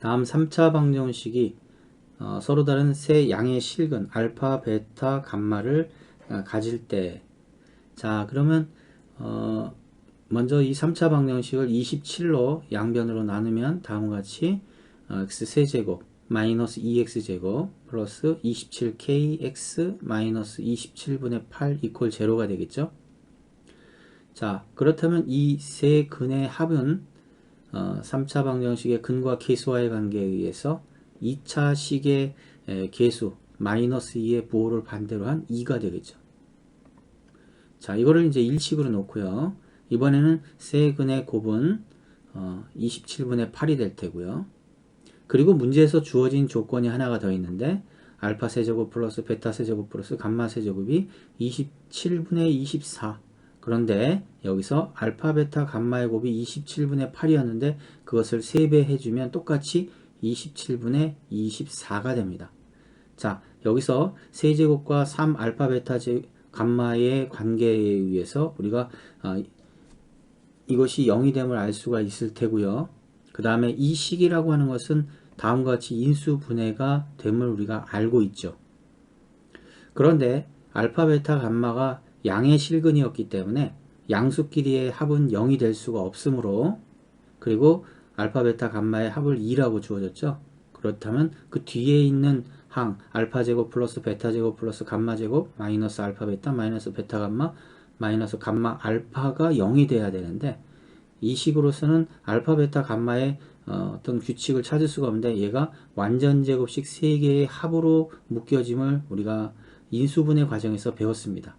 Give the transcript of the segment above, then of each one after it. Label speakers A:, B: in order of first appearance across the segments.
A: 다음 3차 방정식이 어, 서로 다른 세 양의 실근 알파, 베타, 감마를 어, 가질 때 자, 그러면 어, 먼저 이 3차 방정식을 27로 양변으로 나누면 다음과 같이 어, x 세제곱 마이너스 2x제곱 플러스 27kx 마이너스 27분의 8 이퀄 제로가 되겠죠. 자 그렇다면 이 세 근의 합은 어, 3차 방정식의 근과 계수와의 관계에 의해서 2차 식의 에, 계수 마이너스 2의 부호를 반대로 한 2가 되겠죠. 자 이거를 이제 일식으로 놓고요. 이번에는 세 근의 곱은 어, 27분의 8이 될 테고요. 그리고 문제에서 주어진 조건이 하나가 더 있는데 알파 세제곱 플러스 베타 세제곱 플러스 감마 세제곱이 27분의 24 그런데 여기서 알파 베타 감마의 곱이 27분의 8이었는데 그것을 3배 해주면 똑같이 27분의 24가 됩니다. 자 여기서 세제곱과 3 알파 베타 제, 감마의 관계에 의해서 우리가 어, 이것이 0이 됨을 알 수가 있을 테고요. 그 다음에 이 식이라고 하는 것은 다음과 같이 인수 분해가 됨을 우리가 알고 있죠. 그런데 알파, 베타, 감마가 양의 실근이었기 때문에 양수끼리의 합은 0이 될 수가 없으므로 그리고 알파, 베타, 감마의 합을 2라고 주어졌죠. 그렇다면 그 뒤에 있는 항 알파 제곱 플러스 베타 제곱 플러스 감마 제곱 마이너스 알파 베타 마이너스 베타 감마 마이너스 감마 알파가 0이 돼야 되는데 이 식으로서는 알파 베타 감마의 어, 떤 규칙을 찾을 수가 없는데 얘가 완전 제곱식 3개의 합으로 묶여짐을 우리가 인수분해 과정에서 배웠습니다.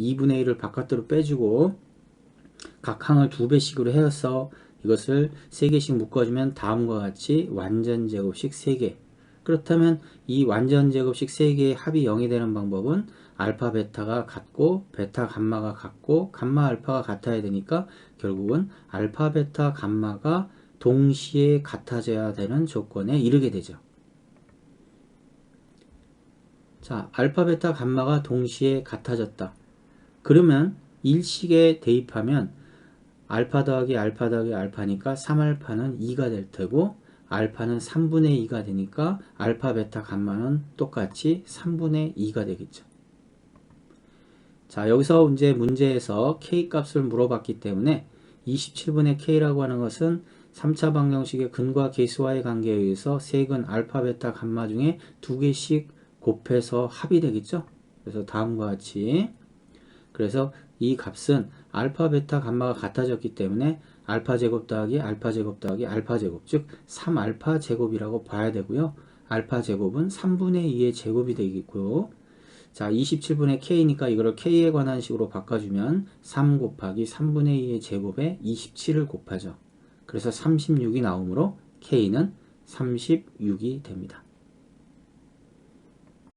A: 2분의 1을 바깥으로 빼주고 각 항을 2배씩으로 해서 이것을 3개씩 묶어주면 다음과 같이 완전 제곱식 3개 그렇다면 이 완전 제곱식 3개의 합이 0이 되는 방법은 알파 베타가 같고 베타 감마가 같고 감마 알파가 같아야 되니까 결국은 알파 베타 감마가 동시에 같아져야 되는 조건에 이르게 되죠. 자, 알파 베타 감마가 동시에 같아졌다. 그러면 일식에 대입하면 알파 더하기 알파 더하기 알파니까 3알파는 2가 될 테고 알파는 3분의 2가 되니까 알파 베타 감마는 똑같이 3분의 2가 되겠죠. 자, 여기서 이제 문제에서 k 값을 물어봤기 때문에 27분의 k라고 하는 것은 3차 방정식의 근과 계수와의 관계에 의해서 세근 알파, 베타, 감마 중에 두 개씩 곱해서 합이 되겠죠. 그래서 다음과 같이 그래서 이 값은 알파, 베타, 감마가 같아졌기 때문에 알파 제곱 더하기 알파 제곱 더하기 알파 제곱 즉 3알파 제곱이라고 봐야 되고요. 알파 제곱은 3분의 2의 제곱이 되겠고요. 자, 27분의 k니까 이거를 k에 관한 식으로 바꿔주면 3 곱하기 3분의 2의 제곱에 27을 곱하죠. 그래서 36이 나오므로 k는 36이 됩니다.